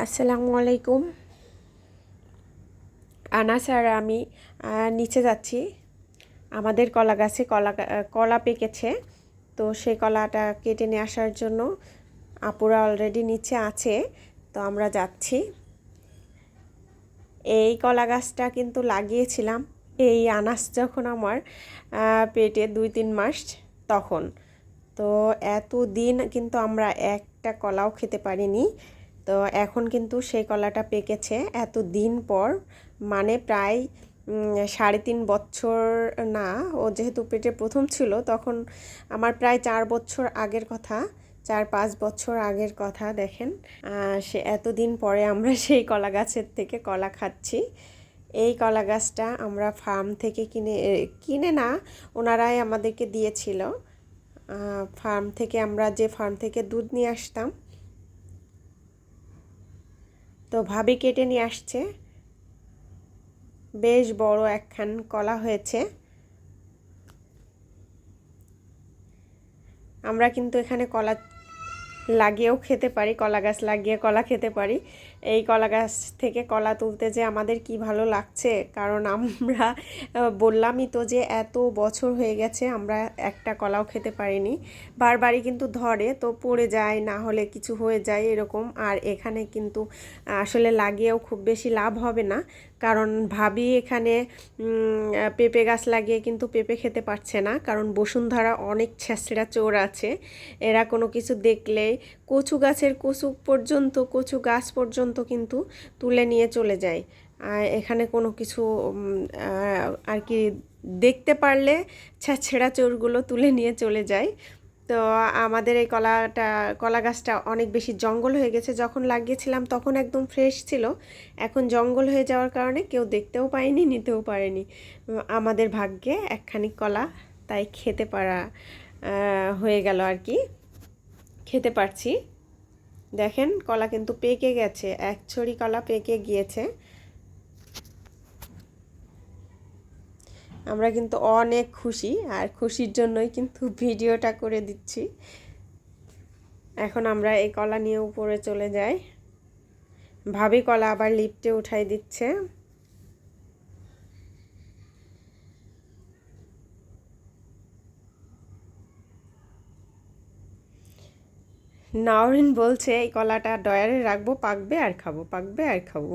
আসসালামু আলাইকুম। আনাস আর আমি নিচে যাচ্ছি। আমাদের কলা গাছে কলা কলা পেকেছে। তো সেই কলাটা কেটে নিয়ে আসার জন্য আপুরা অলরেডি নিচে আছে। তো আমরা যাচ্ছি। এই কলা গাছটা কিন্তু লাগিয়েছিলাম। এই আনাস যখন আমার পেটে দুই, তিন মাস তখন। তো এত দিন কিন্তু আমরা একটা কলাও খেতে পারিনি। তো এখন কিন্তু সেই কলাটা পেকেছে এত দিন পর। মানে প্রায় সাড়ে তিন বছর না, ও যেহেতু পেটে প্রথম ছিল, তখন আমার প্রায় চার বছর আগের কথা, চার পাঁচ বছর আগের কথা দেখেন। সে এতদিন পরে আমরা সেই কলা গাছের থেকে কলা খাচ্ছি। এই কলা গাছটা আমরা ফার্ম থেকে কিনে কিনে না, ওনারাই আমাদেরকে দিয়েছিল। ফার্ম থেকে আমরা যে ফার্ম থেকে দুধ নিয়ে আসতাম তো ভাবি কেটে নিয়ে আসছে। বেশ বড় একখান কলা হয়েছে। আমরা কিন্তু এখানে কলা লাগিয়েও খেতে পারি, কলা গাছ লাগিয়ে কলা খেতে পারি। এই কলা গাছ থেকে কলা তুলতে যে আমাদের কি ভালো লাগছে? কারণ আমরা বললামই তো যে এত বছর হয়ে গেছে আমরা একটা কলাও খেতে পারিনি। বারবারই কিন্তু ধরে, তো পড়ে যায়, না হলে কিছু হয়ে যায় এরকম। আর এখানে কিন্তু, আসলে লাগিয়েও খুব বেশি লাভ হবে না। কারণ ভাবি এখানে পেঁপে গাছ লাগিয়ে কিন্তু পেঁপে খেতে পারছে না। কারণ বসুন্ধরা অনেক ছেঁচড়া চোর আছে। এরা কোনো কিছু দেখলে কচু গাছের কচু পর্যন্ত, কচু গাছ পর্যন্ত কিন্তু তুলে নিয়ে চলে যায়। এখানে কোনো কিছু আর কি দেখতে পারলে ছেঁচড়া চোরগুলো তুলে নিয়ে চলে যায়। তো আমাদের এই কলাটা, কলা গাছটা অনেক বেশি জঙ্গল হয়ে গেছে। যখন লাগিয়েছিলাম তখন একদম ফ্রেশ ছিল। এখন জঙ্গল হয়ে যাওয়ার কারণে কেউ দেখতেও পায়নি, নিতেও পারেনি। আমাদের ভাগ্যে একখানি কলা তাই খেতে পারা হয়ে গেল আর কি। খেতে পারছি। দেখেন, কলা কিন্তু পেকে গেছে। এক ছড়ি কলা পেকে গিয়েছে। আমরা কিন্তু অনেক খুশি, আর খুশির জন্যই কিন্তু ভিডিওটা করে দিচ্ছি। এখন আমরা এই কলা নিয়ে উপরে চলে যাই। ভাবি কলা আবার লিফটে উঠাই দিচ্ছে। নাওরিন বলছে এই কলাটা ডয়ারে রাখব পাকবে আর খাব পাকবে আর খাব।